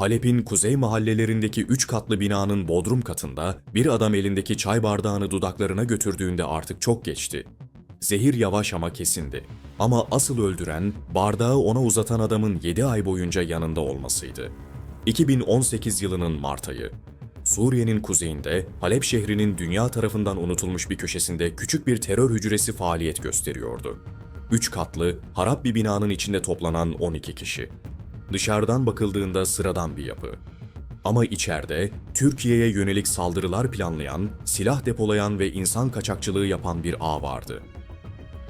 Halep'in kuzey mahallelerindeki üç katlı binanın bodrum katında bir adam elindeki çay bardağını dudaklarına götürdüğünde artık çok geçti. Zehir yavaş ama kesindi. Ama asıl öldüren bardağı ona uzatan adamın 7 ay boyunca yanında olmasıydı. 2018 yılının Mart ayı. Suriye'nin kuzeyinde Halep şehrinin dünya tarafından unutulmuş bir köşesinde küçük bir terör hücresi faaliyet gösteriyordu. Üç katlı, harap bir binanın içinde toplanan 12 kişi. Dışarıdan bakıldığında sıradan bir yapı. Ama içeride Türkiye'ye yönelik saldırılar planlayan, silah depolayan ve insan kaçakçılığı yapan bir ağ vardı.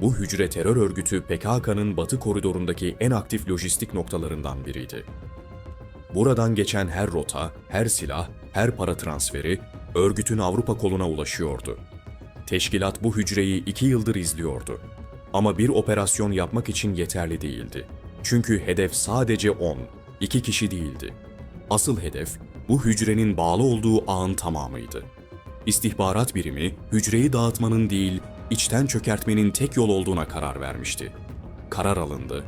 Bu hücre terör örgütü PKK'nın batı koridorundaki en aktif lojistik noktalarından biriydi. Buradan geçen her rota, her silah, her para transferi örgütün Avrupa koluna ulaşıyordu. Teşkilat bu hücreyi iki yıldır izliyordu. Ama bir operasyon yapmak için yeterli değildi. Çünkü hedef sadece 10, iki kişi değildi. Asıl hedef bu hücrenin bağlı olduğu ağın tamamıydı. İstihbarat birimi hücreyi dağıtmanın değil, içten çökertmenin tek yol olduğuna karar vermişti. Karar alındı.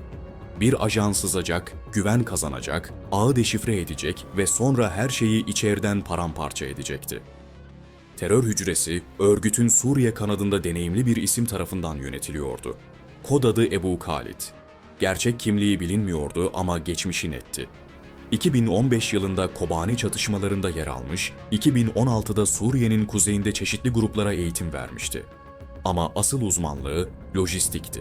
Bir ajan sızacak, güven kazanacak, ağı deşifre edecek ve sonra her şeyi içeriden paramparça edecekti. Terör hücresi, örgütün Suriye kanadında deneyimli bir isim tarafından yönetiliyordu. Kod adı Ebu Khalid. Gerçek kimliği bilinmiyordu ama geçmişi netti. 2015 yılında Kobani çatışmalarında yer almış, 2016'da Suriye'nin kuzeyinde çeşitli gruplara eğitim vermişti. Ama asıl uzmanlığı lojistikti.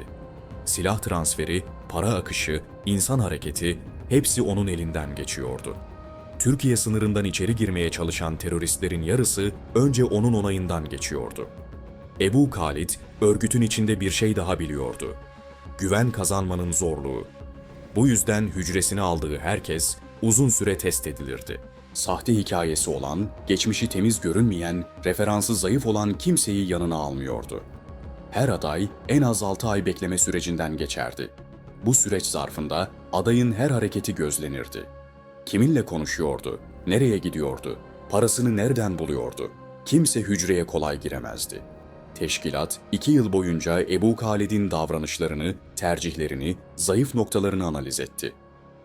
Silah transferi, para akışı, insan hareketi hepsi onun elinden geçiyordu. Türkiye sınırından içeri girmeye çalışan teröristlerin yarısı önce onun onayından geçiyordu. Ebu Khalid, örgütün içinde bir şey daha biliyordu. Güven kazanmanın zorluğu. Bu yüzden hücresine aldığı herkes uzun süre test edilirdi. Sahte hikayesi olan, geçmişi temiz görünmeyen, referansı zayıf olan kimseyi yanına almıyordu. Her aday en az 6 ay bekleme sürecinden geçerdi. Bu süreç zarfında adayın her hareketi gözlenirdi. Kiminle konuşuyordu, nereye gidiyordu, parasını nereden buluyordu? Kimse hücreye kolay giremezdi. Teşkilat, iki yıl boyunca Ebu Halid'in davranışlarını, tercihlerini, zayıf noktalarını analiz etti.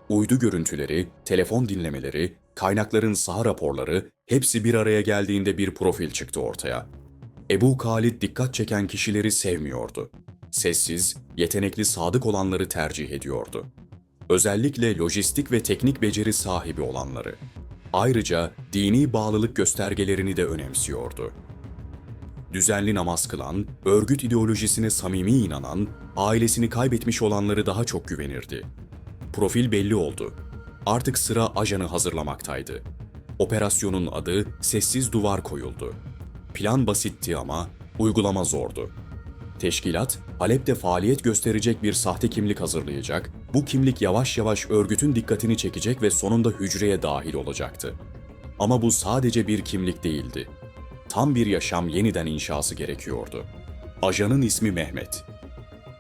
Uydu görüntüleri, telefon dinlemeleri, kaynakların saha raporları hepsi bir araya geldiğinde bir profil çıktı ortaya. Ebu Halid dikkat çeken kişileri sevmiyordu. Sessiz, yetenekli sadık olanları tercih ediyordu. Özellikle lojistik ve teknik beceri sahibi olanları. Ayrıca dini bağlılık göstergelerini de önemsiyordu. Düzenli namaz kılan, örgüt ideolojisine samimi inanan, ailesini kaybetmiş olanları daha çok güvenirdi. Profil belli oldu. Artık sıra ajanı hazırlamaktaydı. Operasyonun adı Sessiz Duvar koyuldu. Plan basitti ama uygulama zordu. Teşkilat, Halep'te faaliyet gösterecek bir sahte kimlik hazırlayacak, bu kimlik yavaş yavaş örgütün dikkatini çekecek ve sonunda hücreye dahil olacaktı. Ama bu sadece bir kimlik değildi. Tam bir yaşam yeniden inşası gerekiyordu. Ajanın ismi Mehmet.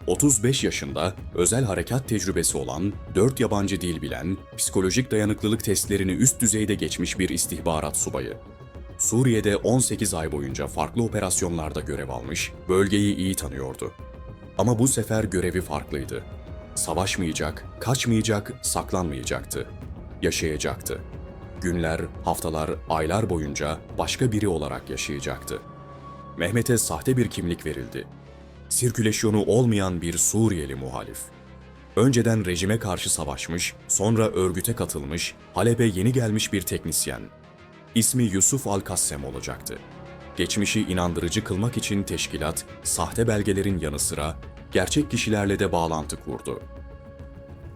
35 yaşında, özel harekat tecrübesi olan, 4 yabancı dil bilen, psikolojik dayanıklılık testlerini üst düzeyde geçmiş bir istihbarat subayı. Suriye'de 18 ay boyunca farklı operasyonlarda görev almış, bölgeyi iyi tanıyordu. Ama bu sefer görevi farklıydı. Savaşmayacak, kaçmayacak, saklanmayacaktı. Yaşayacaktı. Günler, haftalar, aylar boyunca başka biri olarak yaşayacaktı. Mehmet'e sahte bir kimlik verildi. Sirkülesyonu olmayan bir Suriyeli muhalif. Önceden rejime karşı savaşmış, sonra örgüte katılmış, Halep'e yeni gelmiş bir teknisyen. İsmi Yusuf Al-Kassem olacaktı. Geçmişi inandırıcı kılmak için teşkilat, sahte belgelerin yanı sıra gerçek kişilerle de bağlantı kurdu.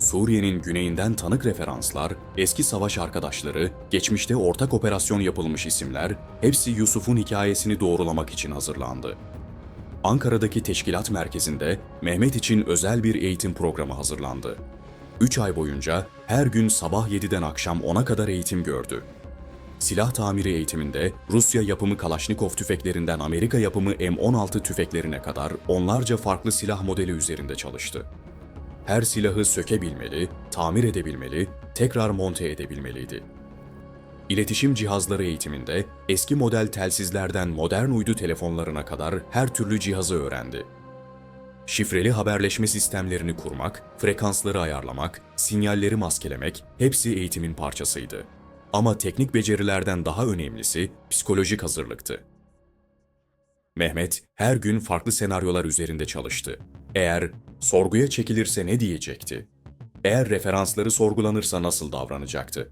Suriye'nin güneyinden tanık referanslar, eski savaş arkadaşları, geçmişte ortak operasyon yapılmış isimler, hepsi Yusuf'un hikayesini doğrulamak için hazırlandı. Ankara'daki teşkilat merkezinde Mehmet için özel bir eğitim programı hazırlandı. 3 ay boyunca her gün sabah 7'den akşam 10'a kadar eğitim gördü. Silah tamiri eğitiminde Rusya yapımı Kalaşnikov tüfeklerinden Amerika yapımı M16 tüfeklerine kadar onlarca farklı silah modeli üzerinde çalıştı. Her silahı sökebilmeli, tamir edebilmeli, tekrar monte edebilmeliydi. İletişim cihazları eğitiminde eski model telsizlerden modern uydu telefonlarına kadar her türlü cihazı öğrendi. Şifreli haberleşme sistemlerini kurmak, frekansları ayarlamak, sinyalleri maskelemek hepsi eğitimin parçasıydı. Ama teknik becerilerden daha önemlisi psikolojik hazırlıktı. Mehmet her gün farklı senaryolar üzerinde çalıştı. Eğer sorguya çekilirse ne diyecekti? Eğer referansları sorgulanırsa nasıl davranacaktı?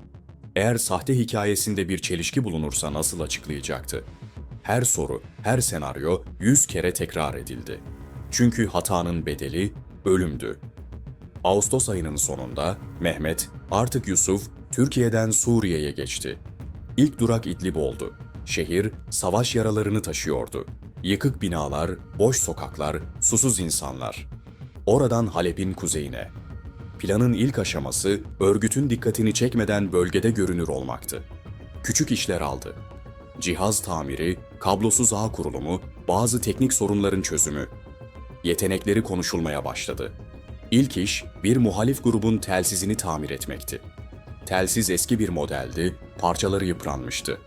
Eğer sahte hikayesinde bir çelişki bulunursa nasıl açıklayacaktı? Her soru, her senaryo yüz kere tekrar edildi. Çünkü hatanın bedeli ölümdü. Ağustos ayının sonunda Mehmet, artık Yusuf, Türkiye'den Suriye'ye geçti. İlk durak İdlib oldu. Şehir, savaş yaralarını taşıyordu. Yıkık binalar, boş sokaklar, susuz insanlar. Oradan Halep'in kuzeyine. Planın ilk aşaması, örgütün dikkatini çekmeden bölgede görünür olmaktı. Küçük işler aldı. Cihaz tamiri, kablosuz ağ kurulumu, bazı teknik sorunların çözümü. Yetenekleri konuşulmaya başladı. İlk iş, bir muhalif grubun telsizini tamir etmekti. Telsiz eski bir modeldi, parçaları yıpranmıştı.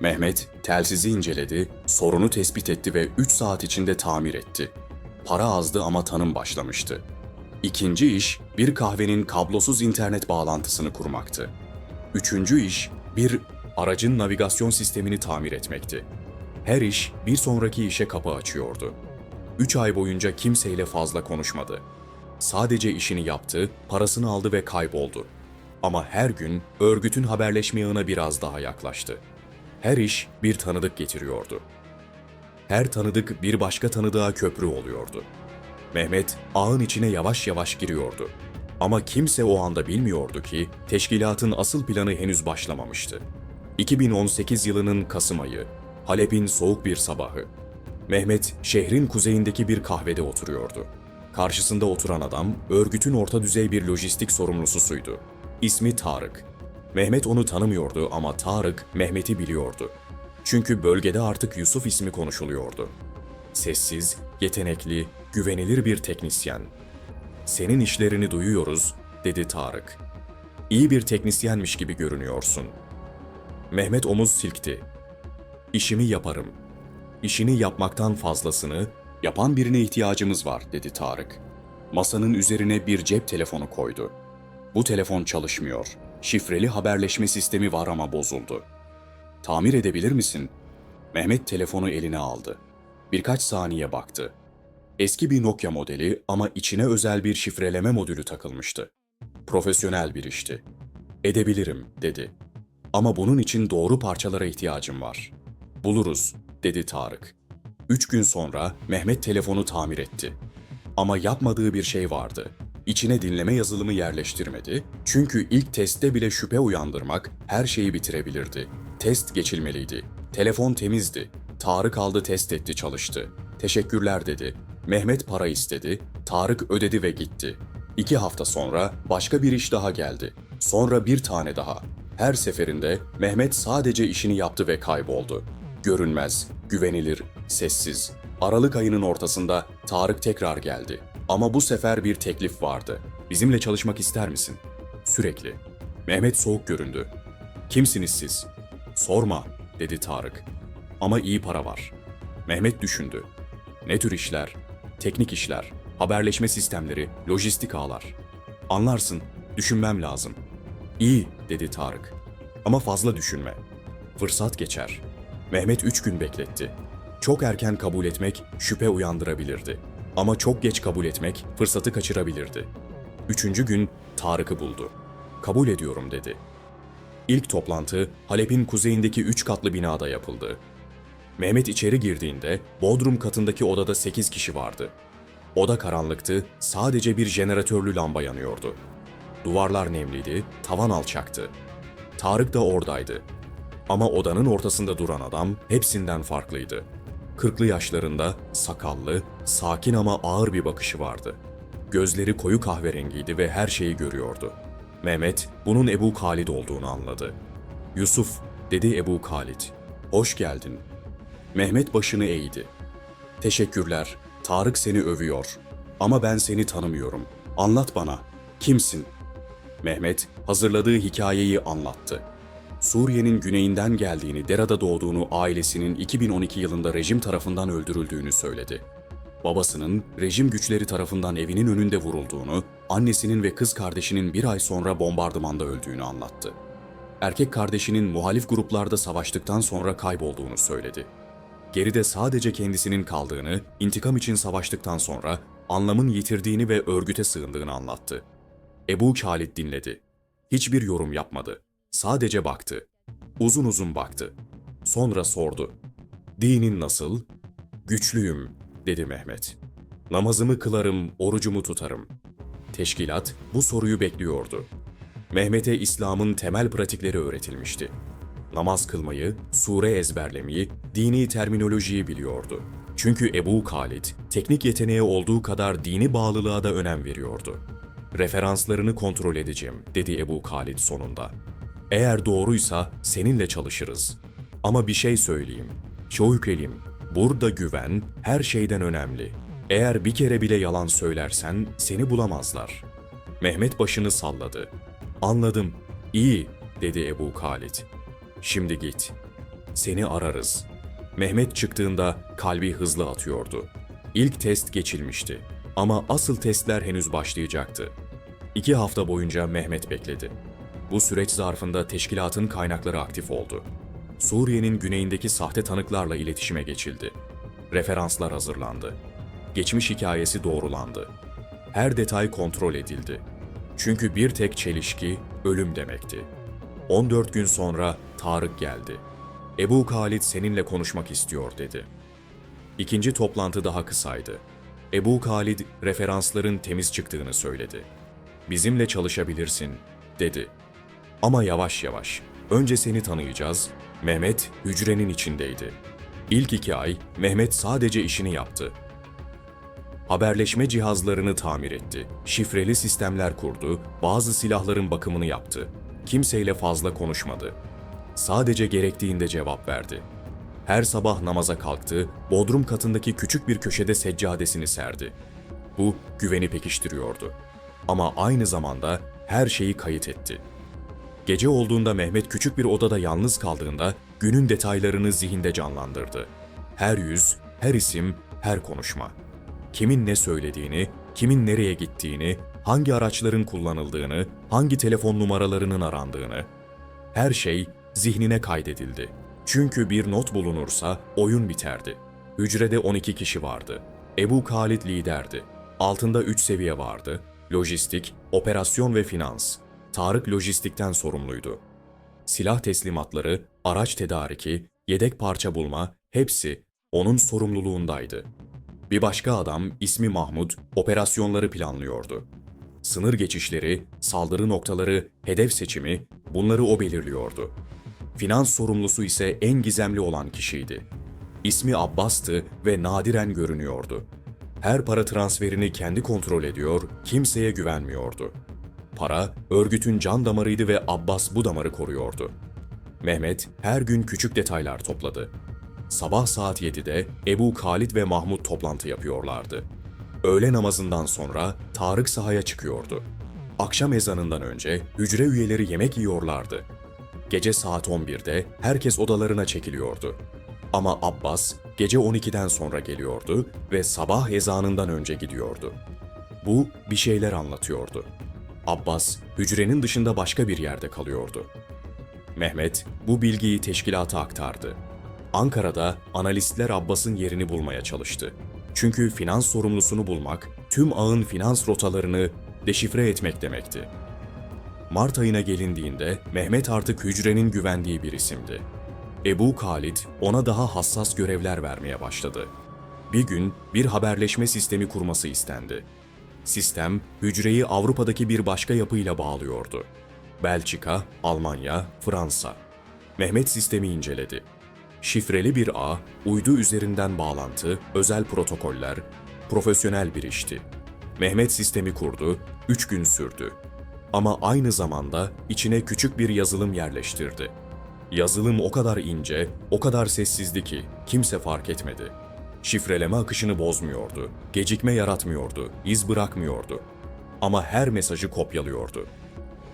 Mehmet telsizi inceledi, sorunu tespit etti ve 3 saat içinde tamir etti. Para azdı ama tanım başlamıştı. İkinci iş, bir kahvenin kablosuz internet bağlantısını kurmaktı. Üçüncü iş, bir aracın navigasyon sistemini tamir etmekti. Her iş bir sonraki işe kapı açıyordu. Üç ay boyunca kimseyle fazla konuşmadı. Sadece işini yaptı, parasını aldı ve kayboldu. Ama her gün örgütün haberleşme ağına biraz daha yaklaştı. Her iş bir tanıdık getiriyordu. Her tanıdık bir başka tanıdığa köprü oluyordu. Mehmet ağın içine yavaş yavaş giriyordu. Ama kimse o anda bilmiyordu ki teşkilatın asıl planı henüz başlamamıştı. 2018 yılının Kasım ayı, Halep'in soğuk bir sabahı. Mehmet şehrin kuzeyindeki bir kahvede oturuyordu. Karşısında oturan adam örgütün orta düzey bir lojistik sorumlusuydu. İsmi Tarık. Mehmet onu tanımıyordu ama Tarık Mehmet'i biliyordu. Çünkü bölgede artık Yusuf ismi konuşuluyordu. Sessiz, yetenekli, güvenilir bir teknisyen. Senin işlerini duyuyoruz, dedi Tarık. İyi bir teknisyenmiş gibi görünüyorsun. Mehmet omuz silkti. İşimi yaparım. İşini yapmaktan fazlasını, yapan birine ihtiyacımız var, dedi Tarık. Masanın üzerine bir cep telefonu koydu. Bu telefon çalışmıyor. Şifreli haberleşme sistemi var ama bozuldu. Tamir edebilir misin? Mehmet telefonu eline aldı. Birkaç saniye baktı. Eski bir Nokia modeli ama içine özel bir şifreleme modülü takılmıştı. Profesyonel bir işti. Edebilirim, dedi. Ama bunun için doğru parçalara ihtiyacım var. Buluruz, dedi Tarık. Üç gün sonra Mehmet telefonu tamir etti. Ama yapmadığı bir şey vardı. İçine dinleme yazılımı yerleştirmedi çünkü ilk testte bile şüphe uyandırmak her şeyi bitirebilirdi. Test geçilmeliydi. Telefon temizdi. Tarık aldı test etti çalıştı. Teşekkürler dedi. Mehmet para istedi. Tarık ödedi ve gitti. İki hafta sonra başka bir iş daha geldi. Sonra bir tane daha. Her seferinde Mehmet sadece işini yaptı ve kayboldu. Görünmez, güvenilir, sessiz. Aralık ayının ortasında Tarık tekrar geldi. Ama bu sefer bir teklif vardı. Bizimle çalışmak ister misin? Sürekli. Mehmet soğuk göründü. Kimsiniz siz? Sorma, dedi Tarık. Ama iyi para var. Mehmet düşündü. Ne tür işler? Teknik işler, haberleşme sistemleri, lojistik ağlar. Anlarsın, düşünmem lazım. İyi, dedi Tarık. Ama fazla düşünme. Fırsat geçer. Mehmet üç gün bekletti. Çok erken kabul etmek şüphe uyandırabilirdi. Ama çok geç kabul etmek fırsatı kaçırabilirdi. Üçüncü gün Tarık'ı buldu. Kabul ediyorum dedi. İlk toplantı Halep'in kuzeyindeki üç katlı binada yapıldı. Mehmet içeri girdiğinde bodrum katındaki odada 8 kişi vardı. Oda karanlıktı, sadece bir jeneratörlü lamba yanıyordu. Duvarlar nemliydi, tavan alçaktı. Tarık da oradaydı. Ama odanın ortasında duran adam hepsinden farklıydı. Kırklı yaşlarında, sakallı, sakin ama ağır bir bakışı vardı. Gözleri koyu kahverengiydi ve her şeyi görüyordu. Mehmet, bunun Ebu Halid olduğunu anladı. Yusuf, dedi Ebu Halid. Hoş geldin. Mehmet başını eğdi. Teşekkürler. Tarık seni övüyor. Ama ben seni tanımıyorum. Anlat bana. Kimsin? Mehmet hazırladığı hikayeyi anlattı. Suriye'nin güneyinden geldiğini, Dera'da doğduğunu, ailesinin 2012 yılında rejim tarafından öldürüldüğünü söyledi. babasının rejim güçleri tarafından evinin önünde vurulduğunu, annesinin ve kız kardeşinin bir ay sonra bombardımanda öldüğünü anlattı. Erkek kardeşinin muhalif gruplarda savaştıktan sonra kaybolduğunu söyledi. Geride sadece kendisinin kaldığını, intikam için savaştıktan sonra anlamın yitirdiğini ve örgüte sığındığını anlattı. Ebu Khalid dinledi. Hiçbir yorum yapmadı. Sadece baktı. Uzun uzun baktı. Sonra sordu. Dinin nasıl? Güçlüyüm, dedi Mehmet. Namazımı kılarım, orucumu tutarım. Teşkilat bu soruyu bekliyordu. Mehmet'e İslam'ın temel pratikleri öğretilmişti. Namaz kılmayı, sure ezberlemeyi, dini terminolojiyi biliyordu. Çünkü Ebu Halid, teknik yeteneği olduğu kadar dini bağlılığa da önem veriyordu. Referanslarını kontrol edeceğim, dedi Ebu Halid sonunda. Eğer doğruysa seninle çalışırız. Ama bir şey söyleyeyim. Şevkelim, burada güven her şeyden önemli. Eğer bir kere bile yalan söylersen seni bulamazlar. Mehmet başını salladı. Anladım. İyi, dedi Ebu Halid. Şimdi git. Seni ararız. Mehmet çıktığında kalbi hızlı atıyordu. İlk test geçilmişti. Ama asıl testler henüz başlayacaktı. İki hafta boyunca Mehmet bekledi. Bu süreç zarfında teşkilatın kaynakları aktif oldu. Suriye'nin güneyindeki sahte tanıklarla iletişime geçildi. Referanslar hazırlandı. Geçmiş hikayesi doğrulandı. Her detay kontrol edildi. Çünkü bir tek çelişki ölüm demekti. 14 gün sonra Tarık geldi. Ebu Halid seninle konuşmak istiyor dedi. İkinci toplantı daha kısaydı. Ebu Halid referansların temiz çıktığını söyledi. Bizimle çalışabilirsin dedi. Ama yavaş yavaş. Önce seni tanıyacağız. Mehmet hücrenin içindeydi. İlk iki ay Mehmet sadece işini yaptı. Haberleşme cihazlarını tamir etti. Şifreli sistemler kurdu, bazı silahların bakımını yaptı. Kimseyle fazla konuşmadı. Sadece gerektiğinde cevap verdi. Her sabah namaza kalktı, bodrum katındaki küçük bir köşede seccadesini serdi. Bu güveni pekiştiriyordu. Ama aynı zamanda her şeyi kayıt etti. Gece olduğunda Mehmet küçük bir odada yalnız kaldığında günün detaylarını zihinde canlandırdı. Her yüz, her isim, her konuşma. Kimin ne söylediğini, kimin nereye gittiğini, hangi araçların kullanıldığını, hangi telefon numaralarının arandığını. Her şey zihnine kaydedildi. Çünkü bir not bulunursa oyun biterdi. Hücrede 12 kişi vardı. Ebu Halid liderdi. Altında 3 seviye vardı. Lojistik, operasyon ve finans. Tarık lojistikten sorumluydu. Silah teslimatları, araç tedariki, yedek parça bulma hepsi onun sorumluluğundaydı. Bir başka adam ismi Mahmut operasyonları planlıyordu. Sınır geçişleri, saldırı noktaları, hedef seçimi bunları o belirliyordu. Finans sorumlusu ise en gizemli olan kişiydi. İsmi Abbas'tı ve nadiren görünüyordu. Her para transferini kendi kontrol ediyor, kimseye güvenmiyordu. Para, örgütün can damarıydı ve Abbas bu damarı koruyordu. Mehmet her gün küçük detaylar topladı. Sabah saat 7'de Ebu Halid ve Mahmut toplantı yapıyorlardı. Öğle namazından sonra Tarık sahaya çıkıyordu. Akşam ezanından önce hücre üyeleri yemek yiyorlardı. Gece saat 11'de herkes odalarına çekiliyordu. Ama Abbas gece 12'den sonra geliyordu ve sabah ezanından önce gidiyordu. Bu bir şeyler anlatıyordu. Abbas hücrenin dışında başka bir yerde kalıyordu. Mehmet bu bilgiyi teşkilata aktardı. Ankara'da analistler Abbas'ın yerini bulmaya çalıştı. Çünkü finans sorumlusunu bulmak, tüm ağın finans rotalarını deşifre etmek demekti. Mart ayına gelindiğinde Mehmet artık hücrenin güvendiği bir isimdi. Ebu Halid ona daha hassas görevler vermeye başladı. Bir gün bir haberleşme sistemi kurması istendi. Sistem, hücreyi Avrupa'daki bir başka yapıyla bağlıyordu. Belçika, Almanya, Fransa. Mehmet sistemi inceledi. Şifreli bir ağ, uydu üzerinden bağlantı, özel protokoller, profesyonel bir işti. Mehmet sistemi kurdu, üç gün sürdü. Ama aynı zamanda içine küçük bir yazılım yerleştirdi. Yazılım o kadar ince, o kadar sessizdi ki kimse fark etmedi. Şifreleme akışını bozmuyordu, gecikme yaratmıyordu, iz bırakmıyordu. Ama her mesajı kopyalıyordu.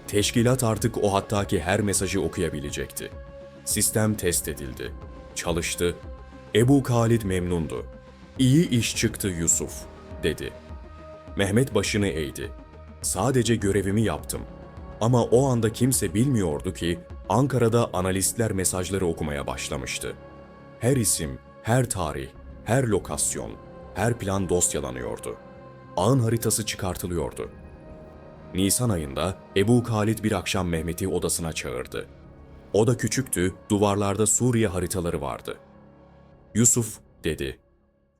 Teşkilat artık o hattaki her mesajı okuyabilecekti. Sistem test edildi. Çalıştı. Ebu Halid memnundu. İyi iş çıktı Yusuf, dedi. Mehmet başını eğdi. Sadece görevimi yaptım. Ama o anda kimse bilmiyordu ki Ankara'da analistler mesajları okumaya başlamıştı. Her isim, her tarih, her lokasyon, her plan dosyalanıyordu. Ağın haritası çıkartılıyordu. Nisan ayında Ebu Halid bir akşam Mehmet'i odasına çağırdı. Oda küçüktü, duvarlarda Suriye haritaları vardı. Yusuf, dedi.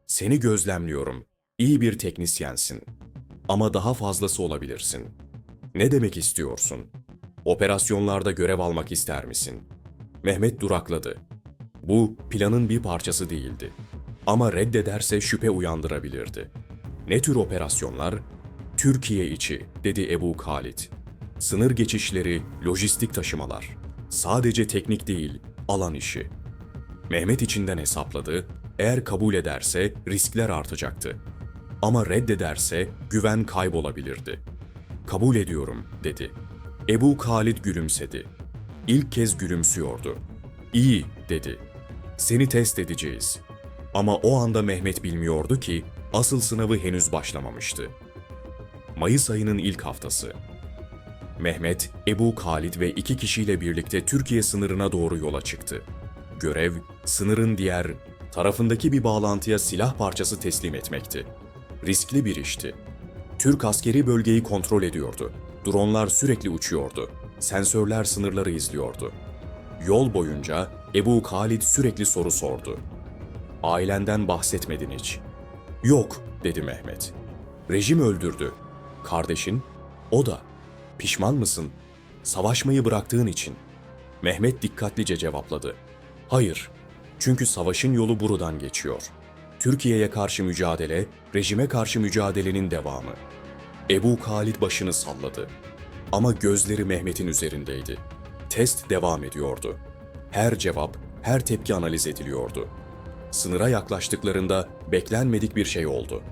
Seni gözlemliyorum. İyi bir teknisyensin. Ama daha fazlası olabilirsin. Ne demek istiyorsun? Operasyonlarda görev almak ister misin? Mehmet durakladı. Bu planın bir parçası değildi. Ama reddederse şüphe uyandırabilirdi. Ne tür operasyonlar? Türkiye içi, dedi Ebu Halid. Sınır geçişleri, lojistik taşımalar. Sadece teknik değil, alan işi. Mehmet içinden hesapladı, eğer kabul ederse riskler artacaktı. Ama reddederse güven kaybolabilirdi. Kabul ediyorum, dedi. Ebu Halid gülümsedi. İlk kez gülümsüyordu. İyi, dedi. Seni test edeceğiz. Ama o anda Mehmet bilmiyordu ki asıl sınavı henüz başlamamıştı. Mayıs ayının ilk haftası. Mehmet, Ebu Halid ve iki kişiyle birlikte Türkiye sınırına doğru yola çıktı. Görev, sınırın diğer tarafındaki bir bağlantıya silah parçası teslim etmekti. Riskli bir işti. Türk askeri bölgeyi kontrol ediyordu. Dronlar sürekli uçuyordu. Sensörler sınırları izliyordu. Yol boyunca Ebu Halid sürekli soru sordu. Ailenden bahsetmedin hiç. Yok, dedi Mehmet. Rejim öldürdü. Kardeşin? O da. Pişman mısın? Savaşmayı bıraktığın için. Mehmet dikkatlice cevapladı. Hayır, çünkü savaşın yolu buradan geçiyor. Türkiye'ye karşı mücadele, rejime karşı mücadelenin devamı. Ebu Halid başını salladı. Ama gözleri Mehmet'in üzerindeydi. Test devam ediyordu. Her cevap, her tepki analiz ediliyordu. Sınıra yaklaştıklarında beklenmedik bir şey oldu.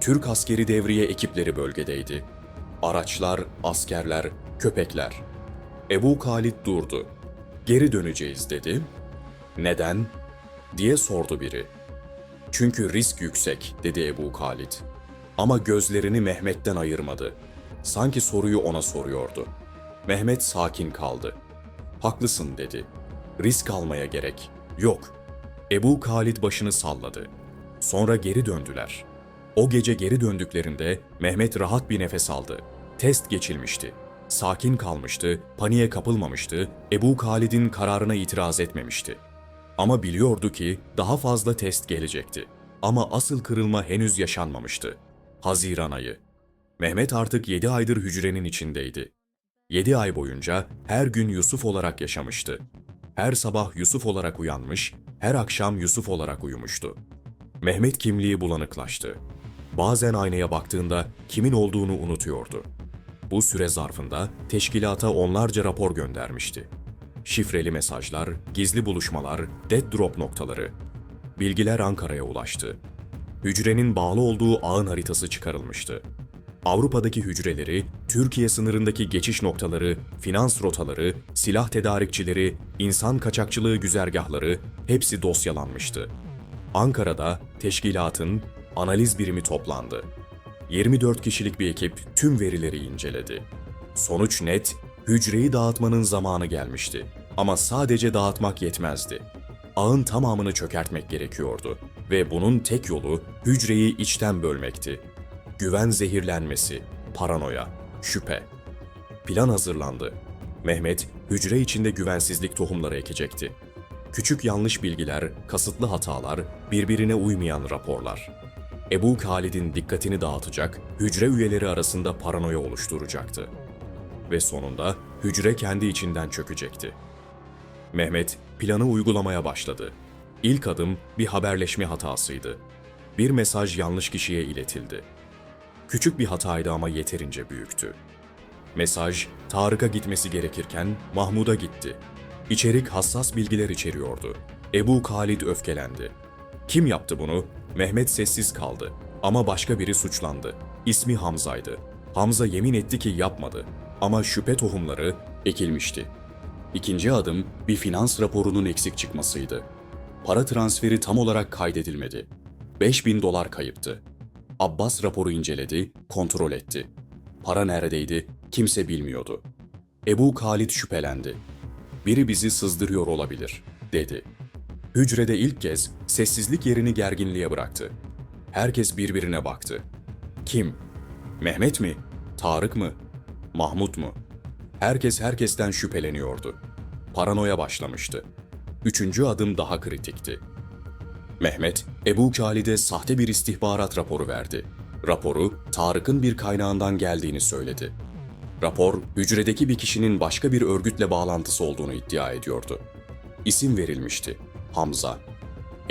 Türk askeri devriye ekipleri bölgedeydi. Araçlar, askerler, köpekler. Ebu Halid durdu. Geri döneceğiz dedi. Neden? diye sordu biri. Çünkü risk yüksek, dedi Ebu Halid. Ama gözlerini Mehmet'ten ayırmadı. Sanki soruyu ona soruyordu. Mehmet sakin kaldı. Haklısın dedi. Risk almaya gerek. Yok. Ebu Halid başını salladı. Sonra geri döndüler. O gece geri döndüklerinde Mehmet rahat bir nefes aldı. Test geçilmişti. Sakin kalmıştı, paniğe kapılmamıştı, Ebu Halid'in kararına itiraz etmemişti. Ama biliyordu ki daha fazla test gelecekti. Ama asıl kırılma henüz yaşanmamıştı. Haziran ayı. Mehmet artık 7 aydır hücrenin içindeydi. 7 ay boyunca her gün Yusuf olarak yaşamıştı. Her sabah Yusuf olarak uyanmış, her akşam Yusuf olarak uyumuştu. Mehmet kimliği bulanıklaştı. Bazen aynaya baktığında kimin olduğunu unutuyordu. Bu süre zarfında teşkilata onlarca rapor göndermişti. Şifreli mesajlar, gizli buluşmalar, dead drop noktaları. Bilgiler Ankara'ya ulaştı. Hücrenin bağlı olduğu ağın haritası çıkarılmıştı. Avrupa'daki hücreleri, Türkiye sınırındaki geçiş noktaları, finans rotaları, silah tedarikçileri, insan kaçakçılığı güzergahları hepsi dosyalanmıştı. Ankara'da teşkilatın analiz birimi toplandı. 24 kişilik bir ekip tüm verileri inceledi. Sonuç net, hücreyi dağıtmanın zamanı gelmişti. Ama sadece dağıtmak yetmezdi. Ağın tamamını çökertmek gerekiyordu ve bunun tek yolu hücreyi içten bölmekti. Güven zehirlenmesi, paranoya, şüphe. Plan hazırlandı. Mehmet, hücre içinde güvensizlik tohumları ekecekti. Küçük yanlış bilgiler, kasıtlı hatalar, birbirine uymayan raporlar. Ebu Halid'in dikkatini dağıtacak, hücre üyeleri arasında paranoya oluşturacaktı. Ve sonunda hücre kendi içinden çökecekti. Mehmet planı uygulamaya başladı. İlk adım bir haberleşme hatasıydı. Bir mesaj yanlış kişiye iletildi. Küçük bir hataydı ama yeterince büyüktü. Mesaj Tarık'a gitmesi gerekirken Mahmud'a gitti. İçerik hassas bilgiler içeriyordu. Ebu Halid öfkelendi. Kim yaptı bunu? Mehmet sessiz kaldı. Ama başka biri suçlandı. İsmi Hamza'ydı. Hamza yemin etti ki yapmadı. Ama şüphe tohumları ekilmişti. İkinci adım bir finans raporunun eksik çıkmasıydı. Para transferi tam olarak kaydedilmedi. 5000 dolar kayıptı. Abbas raporu inceledi, kontrol etti. Para neredeydi kimse bilmiyordu. Ebu Halid şüphelendi. Biri bizi sızdırıyor olabilir, dedi. Hücrede ilk kez sessizlik yerini gerginliğe bıraktı. Herkes birbirine baktı. Kim? Mehmet mi? Tarık mı? Mahmut mu? Herkes herkesten şüpheleniyordu. Paranoya başlamıştı. Üçüncü adım daha kritikti. Mehmet, Ebu Khalid'e sahte bir istihbarat raporu verdi. Raporu, Tarık'ın bir kaynağından geldiğini söyledi. Rapor, hücredeki bir kişinin başka bir örgütle bağlantısı olduğunu iddia ediyordu. İsim verilmişti. Hamza.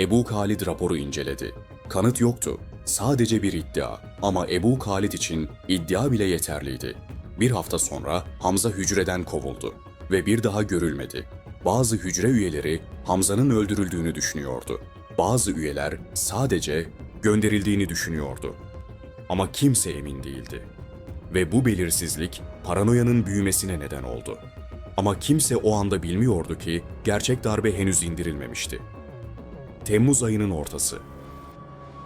Ebu Khalid raporu inceledi. Kanıt yoktu. Sadece bir iddia. Ama Ebu Khalid için iddia bile yeterliydi. Bir hafta sonra Hamza hücreden kovuldu ve bir daha görülmedi. Bazı hücre üyeleri Hamza'nın öldürüldüğünü düşünüyordu. Bazı üyeler sadece gönderildiğini düşünüyordu. Ama kimse emin değildi. Ve bu belirsizlik paranoyanın büyümesine neden oldu. Ama kimse o anda bilmiyordu ki gerçek darbe henüz indirilmemişti. Temmuz ayının ortası.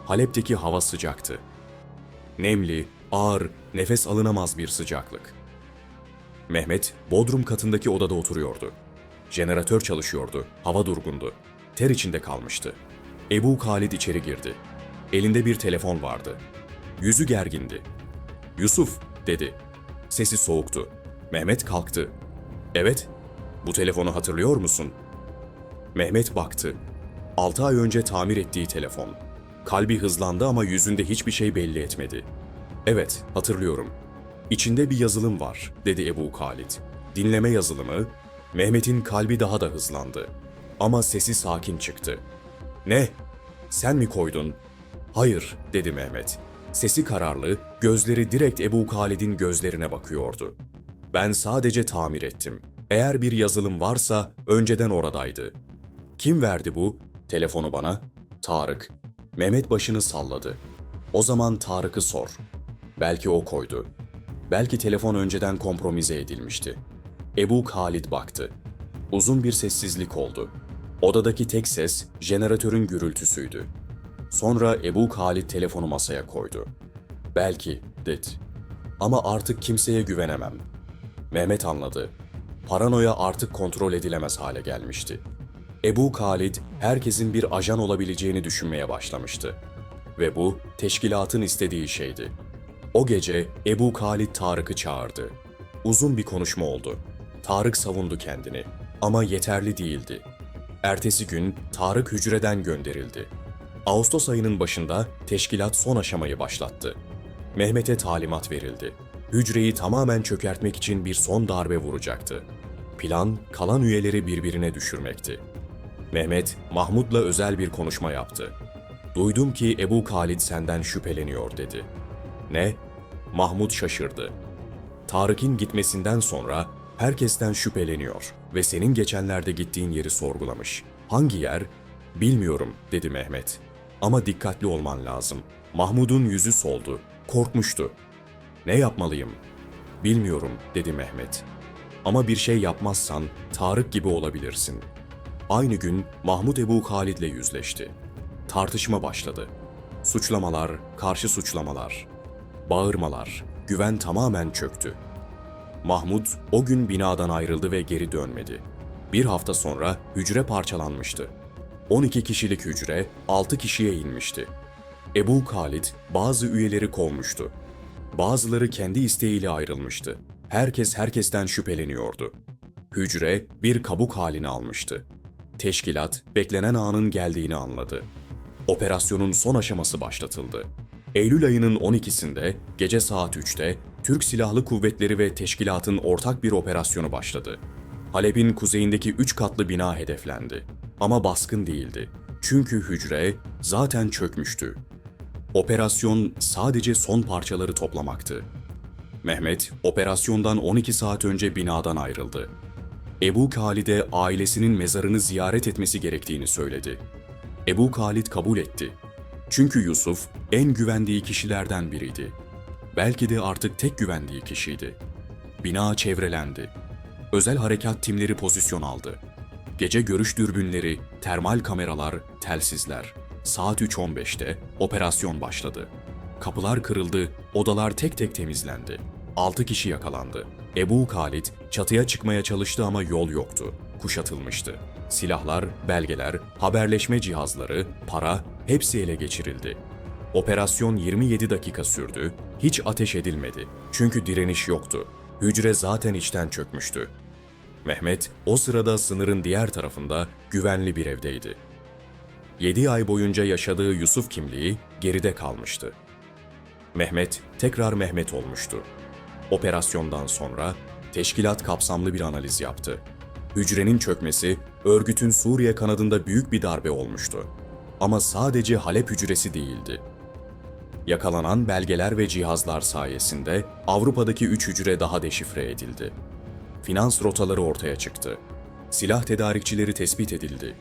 Halep'teki hava sıcaktı. Nemli, ağır, nefes alınamaz bir sıcaklık. Mehmet, bodrum katındaki odada oturuyordu. Jeneratör çalışıyordu, hava durgundu. Ter içinde kalmıştı. Ebu Halid içeri girdi. Elinde bir telefon vardı. Yüzü gergindi. Yusuf, dedi. Sesi soğuktu. Mehmet kalktı. Evet, bu telefonu hatırlıyor musun? Mehmet baktı. Altı ay önce tamir ettiği telefon. Kalbi hızlandı ama yüzünde hiçbir şey belli etmedi. Evet, hatırlıyorum. İçinde bir yazılım var, dedi Ebu Halid. Dinleme yazılımı, Mehmet'in kalbi daha da hızlandı. Ama sesi sakin çıktı. Ne? Sen mi koydun? Hayır, dedi Mehmet. Sesi kararlı, gözleri direkt Ebu Halid'in gözlerine bakıyordu. Ben sadece tamir ettim. Eğer bir yazılım varsa önceden oradaydı. Kim verdi bu? Telefonu bana. Tarık. Mehmet başını salladı. O zaman Tarık'ı sor. Belki o koydu. Belki telefon önceden kompromize edilmişti. Ebu Halid baktı. Uzun bir sessizlik oldu. Odadaki tek ses jeneratörün gürültüsüydü. Sonra Ebu Halid telefonu masaya koydu. Belki, dedi. Ama artık kimseye güvenemem. Mehmet anladı. Paranoya artık kontrol edilemez hale gelmişti. Ebu Halid herkesin bir ajan olabileceğini düşünmeye başlamıştı. Ve bu teşkilatın istediği şeydi. O gece Ebu Halid Tarık'ı çağırdı. Uzun bir konuşma oldu. Tarık savundu kendini ama yeterli değildi. Ertesi gün Tarık hücreden gönderildi. Ağustos ayının başında teşkilat son aşamayı başlattı. Mehmet'e talimat verildi. Hücreyi tamamen çökertmek için bir son darbe vuracaktı. Plan kalan üyeleri birbirine düşürmekti. Mehmet, Mahmud'la özel bir konuşma yaptı. Duydum ki Ebu Halid senden şüpheleniyor dedi. Ne? Mahmud şaşırdı. Tarık'ın gitmesinden sonra herkesten şüpheleniyor ve senin geçenlerde gittiğin yeri sorgulamış. Hangi yer? Bilmiyorum dedi Mehmet. Ama dikkatli olman lazım. Mahmud'un yüzü soldu. Korkmuştu. Ne yapmalıyım? Bilmiyorum dedi Mehmet. Ama bir şey yapmazsan Tarık gibi olabilirsin. Aynı gün Mahmud Ebu Halid'le yüzleşti. Tartışma başladı. Suçlamalar, karşı suçlamalar. Bağırmalar, güven tamamen çöktü. Mahmud o gün binadan ayrıldı ve geri dönmedi. Bir hafta sonra hücre parçalanmıştı. 12 kişilik hücre 6 kişiye inmişti. Ebu Halid bazı üyeleri kovmuştu. Bazıları kendi isteğiyle ayrılmıştı. Herkes herkesten şüpheleniyordu. Hücre bir kabuk halini almıştı. Teşkilat beklenen anın geldiğini anladı. Operasyonun son aşaması başlatıldı. Eylül ayının 12'sinde gece saat 3'te Türk Silahlı Kuvvetleri ve teşkilatın ortak bir operasyonu başladı. Halep'in kuzeyindeki 3 katlı bina hedeflendi. Ama baskın değildi. Çünkü hücre zaten çökmüştü. Operasyon sadece son parçaları toplamaktı. Mehmet, operasyondan 12 saat önce binadan ayrıldı. Ebu Halid'e ailesinin mezarını ziyaret etmesi gerektiğini söyledi. Ebu Halid kabul etti. Çünkü Yusuf en güvendiği kişilerden biriydi. Belki de artık tek güvendiği kişiydi. Bina çevrelendi. Özel harekat timleri pozisyon aldı. Gece görüş dürbünleri, termal kameralar, telsizler. Saat 3.15'te operasyon başladı. Kapılar kırıldı, odalar tek tek temizlendi. 6 kişi yakalandı. Ebu Khalid çatıya çıkmaya çalıştı ama yol yoktu. Kuşatılmıştı. Silahlar, belgeler, haberleşme cihazları, para hepsi ele geçirildi. Operasyon 27 dakika sürdü, hiç ateş edilmedi. Çünkü direniş yoktu. Hücre zaten içten çökmüştü. Mehmet o sırada sınırın diğer tarafında güvenli bir evdeydi. 7 ay boyunca yaşadığı Yusuf kimliği geride kalmıştı. Mehmet tekrar Mehmet olmuştu. Operasyondan sonra teşkilat kapsamlı bir analiz yaptı. Hücrenin çökmesi örgütün Suriye kanadında büyük bir darbe olmuştu. Ama sadece Halep hücresi değildi. Yakalanan belgeler ve cihazlar sayesinde Avrupa'daki üç hücre daha deşifre edildi. Finans rotaları ortaya çıktı. Silah tedarikçileri tespit edildi.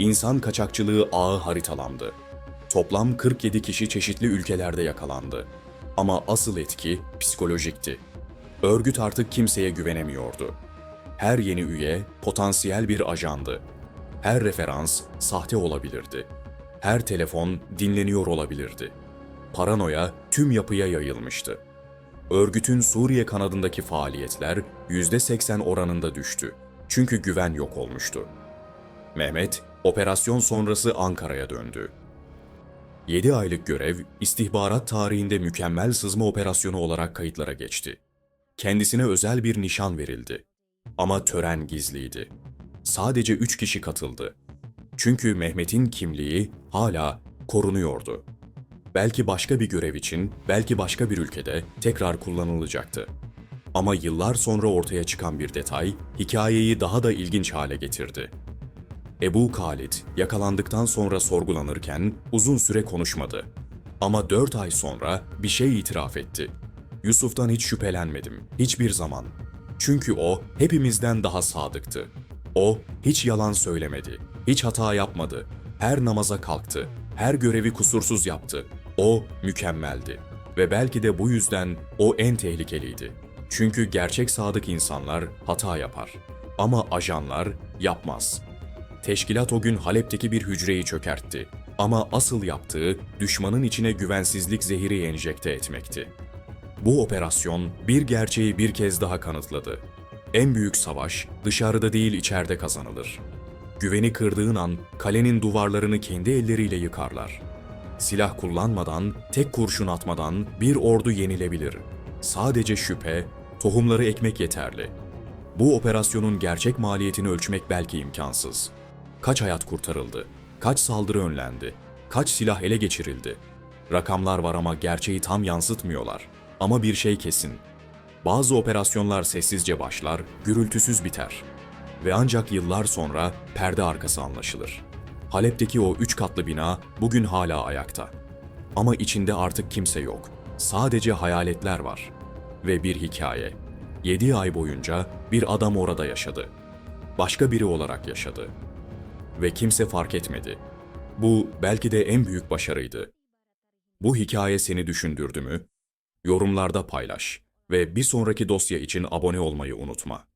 İnsan kaçakçılığı ağı haritalandı. Toplam 47 kişi çeşitli ülkelerde yakalandı. Ama asıl etki psikolojikti. Örgüt artık kimseye güvenemiyordu. Her yeni üye potansiyel bir ajandı. Her referans sahte olabilirdi. Her telefon dinleniyor olabilirdi. Paranoya tüm yapıya yayılmıştı. Örgütün Suriye kanadındaki faaliyetler %80 oranında düştü. Çünkü güven yok olmuştu. Mehmet, operasyon sonrası Ankara'ya döndü. 7 aylık görev, istihbarat tarihinde mükemmel sızma operasyonu olarak kayıtlara geçti. Kendisine özel bir nişan verildi. Ama tören gizliydi. Sadece 3 kişi katıldı. Çünkü Mehmet'in kimliği hala korunuyordu. Belki başka bir görev için, belki başka bir ülkede tekrar kullanılacaktı. Ama yıllar sonra ortaya çıkan bir detay hikayeyi daha da ilginç hale getirdi. Ebu Khalid yakalandıktan sonra sorgulanırken uzun süre konuşmadı. Ama dört ay sonra bir şey itiraf etti. Yusuf'tan hiç şüphelenmedim, hiçbir zaman. Çünkü o hepimizden daha sadıktı. O hiç yalan söylemedi, hiç hata yapmadı. Her namaza kalktı, her görevi kusursuz yaptı. O mükemmeldi. Ve belki de bu yüzden o en tehlikeliydi. Çünkü gerçek sadık insanlar hata yapar. Ama ajanlar yapmaz. Teşkilat o gün Halep'teki bir hücreyi çökertti. Ama asıl yaptığı düşmanın içine güvensizlik zehiri enjekte etmekti. Bu operasyon bir gerçeği bir kez daha kanıtladı. En büyük savaş dışarıda değil içeride kazanılır. Güveni kırdığın an kalenin duvarlarını kendi elleriyle yıkarlar. Silah kullanmadan, tek kurşun atmadan bir ordu yenilebilir. Sadece şüphe, tohumları ekmek yeterli. Bu operasyonun gerçek maliyetini ölçmek belki imkansız. Kaç hayat kurtarıldı? Kaç saldırı önlendi? Kaç silah ele geçirildi? Rakamlar var ama gerçeği tam yansıtmıyorlar. Ama bir şey kesin. Bazı operasyonlar sessizce başlar, gürültüsüz biter. Ve ancak yıllar sonra perde arkası anlaşılır. Halep'teki o üç katlı bina bugün hala ayakta. Ama içinde artık kimse yok. Sadece hayaletler var. Ve bir hikaye. Yedi ay boyunca bir adam orada yaşadı. Başka biri olarak yaşadı. Ve kimse fark etmedi. Bu belki de en büyük başarıydı. Bu hikaye seni düşündürdü mü? Yorumlarda paylaş ve bir sonraki dosya için abone olmayı unutma.